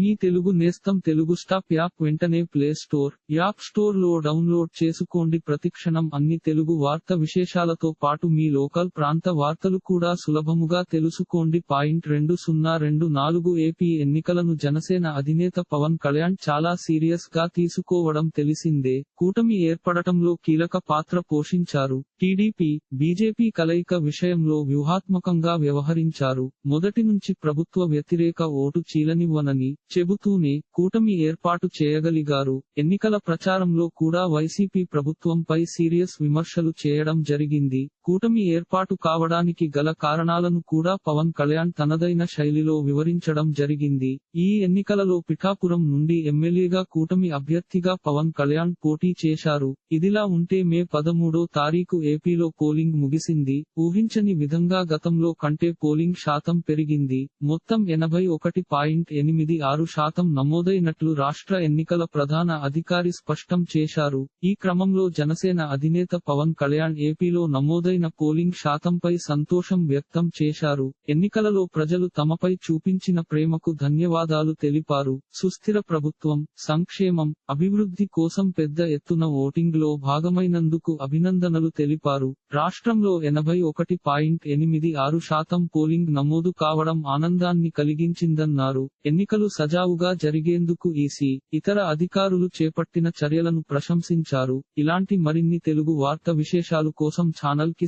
మీ తెలుగు నేస్తం Telugu stop app వెంటనే play store app స్టోర్లో డౌన్లోడ్ చేసుకోండి. ప్రతిక్షణం అన్ని తెలుగు వార్త విశేషాలతో పాటు మీ లోకల్ ప్రాంత వార్తలు కూడా సులభముగా తెలుసుకోండి. పాయింట్ రెండు సున్నా రెండు నాలుగు ఏపీ ఎన్నికలను జనసేన అధినేత పవన్ కళ్యాణ్ చాలా సీరియస్గా తీసుకోవడం తెలిసిందే. కూటమి ఏర్పడటంలో కీలక పాత్ర పోషించారు. టీడీపీ బీజేపీ కలయిక విషయంలో వ్యూహాత్మకంగా వ్యవహరించారు. మొదటి నుంచి ప్రభుత్వ వ్యతిరేక ఓటు చీలనివ్వనని చెబుతూనే కూటమి ఏర్పాటు చేయగలిగారు. ఎన్నికల ప్రచారంలో కూడా వైసీపీ ప్రభుత్వంపై సీరియస్ విమర్శలు చేయడం జరిగింది. కూటమి ఏర్పాటు కావడానికి గల కారణాలను కూడా పవన్ కళ్యాణ్ తనదైన శైలిలో వివరించడం జరిగింది. ఈ ఎన్నికలలో పిఠాపురం నుండి ఎమ్మెల్యేగా కూటమి అభ్యర్థిగా పవన్ కళ్యాణ్ పోటీ చేశారు. ఇదిలా ఉంటే మే పదమూడో తారీఖు ఏపీలో పోలింగ్ ముగిసింది. ఊహించని విధంగా గతంలో కంటే పోలింగ్ శాతం పెరిగింది. మొత్తం ఎనభై ఒకటి పాయింట్ ఎనిమిది ఆరు శాతం నమోదైనట్లు రాష్ట్ర ఎన్నికల ప్రధాన అధికారి స్పష్టం చేశారు. ఈ క్రమంలో జనసేన అధినేత పవన్ కళ్యాణ్ ఏపీలో నమోదైన పోలింగ్ శాతంపై సంతోషం వ్యక్తం చేశారు. ఎన్నికలలో ప్రజలు తమపై చూపించిన ప్రేమకు ధన్యవాదాలు తెలిపారు. సుస్థిర ప్రభుత్వం సంక్షేమం అభివృద్ధి కోసం పెద్ద ఎత్తున ఓటింగ్లో భాగమైనందుకు అభినందనలు తెలిపారు. రాష్ట్రంలో ఎనభై ఒకటి పాయింట్ ఎనిమిది ఆరు శాతం పోలింగ్ నమోదు కావడం ఆనందాన్ని కలిగించిందన్నారు. ఎన్నికలు సజావుగా జరిగేందుకు ఈసీ ఇతర అధికారులు చేపట్టిన చర్యలను ప్రశంసించారు. ఇలాంటి మరిన్ని తెలుగు వార్త విశేషాలు కోసం ఛానల్కి